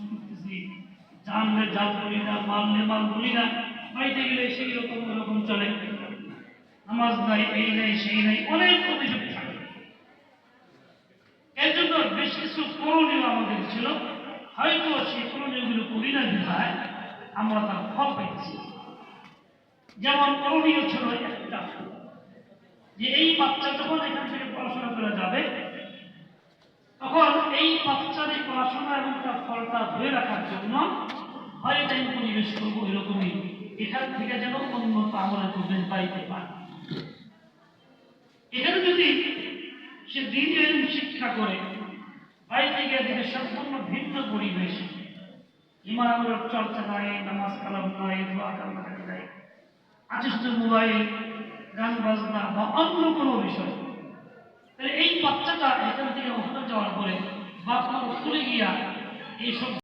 নামাজ পড়তেছি জানলে জাল বলি না মারলে মাল বলি না বাড়িতে গেলে সেই রকম ওরকম চলে। নামাজ নাই, এই নাই, সেই নাই, অনেক অভিযোগ থাকে। এর জন্য বেশ কিছু করণীয় আমাদের ছিল। হয়তো সেই করণীয়গুলো করি না বিধায় আমরা তার ফল পাইছি যেমন করণীয় ছিল একটা, যে এই বাচ্চা যখন এখান থেকে পড়াশোনা করে যাবে, তখন এই বাচ্চার এই পড়াশোনা এবং তার ফলটা ধরে রাখার জন্য হয় টাইম পরিবেশ করব এরকমই। এখান থেকে যেন উন্নত আমলের প্রবেশ পাইতে পারে এখানে যদি সে দিন শিক্ষা করে, বাড়িতে গিয়ে দেখে সম্পূর্ণ ভিন্ন পরিবেশ, ইমান আমলের চর্চা নাই, নামাজ কালাম নাই, দোয়া কান্নাকাটি নাই শুধু মোবাইল, গান বাজনা বা অন্য কোনো বিষয়, তাহলে এই বাচ্চাটা এখান থেকে ওখানে যাওয়ার পরে বাপ মা গিয়া y son